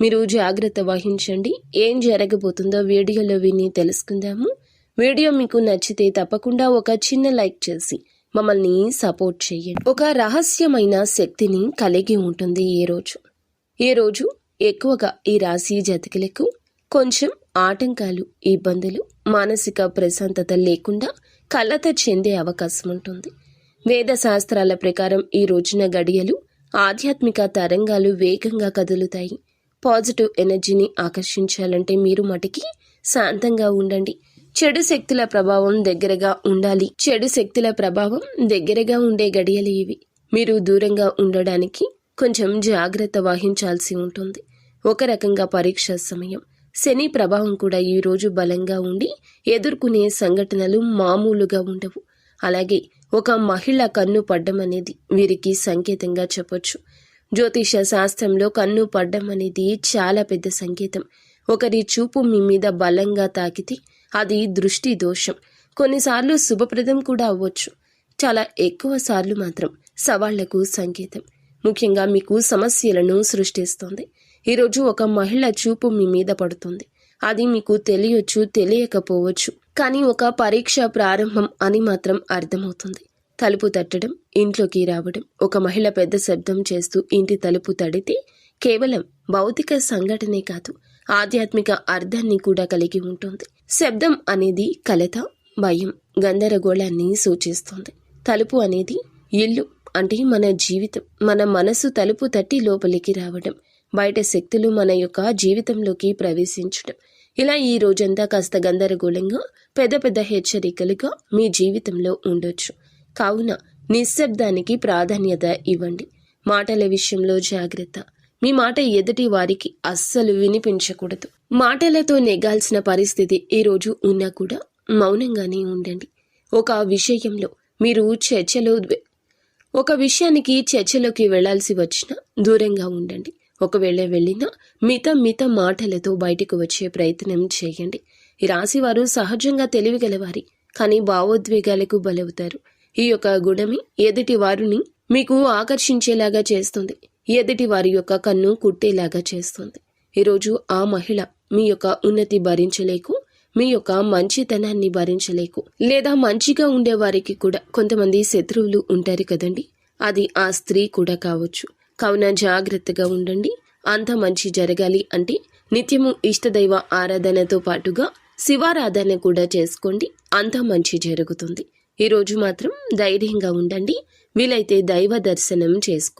మీరు జాగ్రత్త వహించండి. ఏం జరగబోతుందో వీడియోలో విని తెలుసుకుందాము. వీడియో మీకు నచ్చితే తప్పకుండా ఒక చిన్న లైక్ చేసి మమ్మల్ని సపోర్ట్ చేయండి. ఒక రహస్యమైన శక్తిని కలిగి ఉంటుంది ఈ రోజు. ఈ రోజు ఎక్కువగా ఈ రాశి జతకులకు కొంచెం ఆటంకాలు ఇబ్బందులు మానసిక ప్రశాంతత లేకుండా కలత చెందే అవకాశం ఉంటుంది. వేద శాస్త్రాల ప్రకారం ఈ రోజున గడియలు ఆధ్యాత్మిక తరంగాలు వేగంగా కదులుతాయి. పాజిటివ్ ఎనర్జీని ఆకర్షించాలంటే మీరు మటుకి శాంతంగా ఉండండి. చెడు శక్తుల ప్రభావం దగ్గరగా ఉండాలి. చెడు శక్తుల ప్రభావం దగ్గరగా ఉండే గడియలు ఇవి. మీరు దూరంగా ఉండడానికి కొంచెం జాగ్రత్త వహించాల్సి ఉంటుంది. ఒక రకంగా పరీక్ష సమయం. శని ప్రభావం కూడా ఈ రోజు బలంగా ఉండి ఎదుర్కొనే సంఘటనలు మామూలుగా ఉండవు. అలాగే ఒక మహిళ కన్ను పడ్డం అనేది వీరికి సంకేతంగా చెప్పొచ్చు. జ్యోతిష శాస్త్రంలో కన్ను పడ్డం అనేది చాలా పెద్ద సంకేతం. ఒకరి చూపు మీ మీద బలంగా తాకితే అది దృష్టి దోషం. కొన్నిసార్లు శుభప్రదం కూడా అవ్వచ్చు. చాలా ఎక్కువ సార్లు మాత్రం సవాళ్ళకు సంకేతం. ముఖ్యంగా మీకు సమస్యలను సృష్టిస్తుంది. ఈరోజు ఒక మహిళ చూపు మీ మీద పడుతుంది. అది మీకు తెలియచ్చు తెలియకపోవచ్చు. కానీ ఒక పరీక్ష ప్రారంభం అని మాత్రం అర్థమవుతుంది. తలుపు తట్టడం ఇంట్లోకి రావడం ఒక మహిళ పెద్ద శబ్దం చేస్తూ ఇంటి తలుపు తడితే కేవలం భౌతిక సంఘటనే కాదు ఆధ్యాత్మిక అర్థాన్ని కూడా కలిగి ఉంటుంది. శబ్దం అనేది కలత భయం గందరగోళాన్ని సూచిస్తుంది. తలుపు అనేది ఇల్లు అంటే మన జీవితం. మన మనసు తలుపు తట్టి లోపలికి రావడం బయట శక్తులు మన యొక్క జీవితంలోకి ప్రవేశించడం. ఇలా ఈ రోజంతా కాస్త గందరగోళంగా పెద్ద పెద్ద హెచ్చరికలుగా మీ జీవితంలో ఉండొచ్చు. కావున నిశ్శబ్దానికి ప్రాధాన్యత ఇవ్వండి. మాటల విషయంలో జాగ్రత్త. మీ మాట ఎదుటి వారికి అస్సలు వినిపించకూడదు. మాటలతో నెగాల్సిన పరిస్థితి ఈరోజు ఉన్నా కూడా మౌనంగానే ఉండండి. ఒక విషయంలో మీరు చర్చలో ఒక విషయానికి చర్చలోకి వెళ్ళాల్సి వచ్చినా దూరంగా ఉండండి. ఒకవేళ వెళ్ళినా మిత మిత మాటలతో బయటకు వచ్చే ప్రయత్నం చేయండి. రాశివారు సహజంగా తెలివిగలవారి కానీ భావోద్వేగాలకు బలవుతారు. ఈ యొక్క గుణమి ఎదుటి వారిని మీకు ఆకర్షించేలాగా చేస్తుంది. ఎదుటి వారి యొక్క కన్ను కుట్టేలాగా చేస్తుంది. ఈరోజు ఆ మహిళ మీ యొక్క ఉన్నతి భరించలేకు మీ యొక్క మంచితనాన్ని భరించలేకు. లేదా మంచిగా ఉండే వారికి కూడా కొంతమంది శత్రువులు ఉంటారు కదండి. అది ఆ స్త్రీ కూడా కావచ్చు. కావున జాగ్రత్తగా ఉండండి. అంత మంచి జరగాలి అంటే నిత్యము ఇష్టదైవ ఆరాధనతో పాటుగా శివారాధన కూడా చేసుకోండి. అంత మంచి జరుగుతుంది. ఈరోజు మాత్రం ధైర్యంగా ఉండండి. వీలైతే దైవ దర్శనం చేసుకోండి.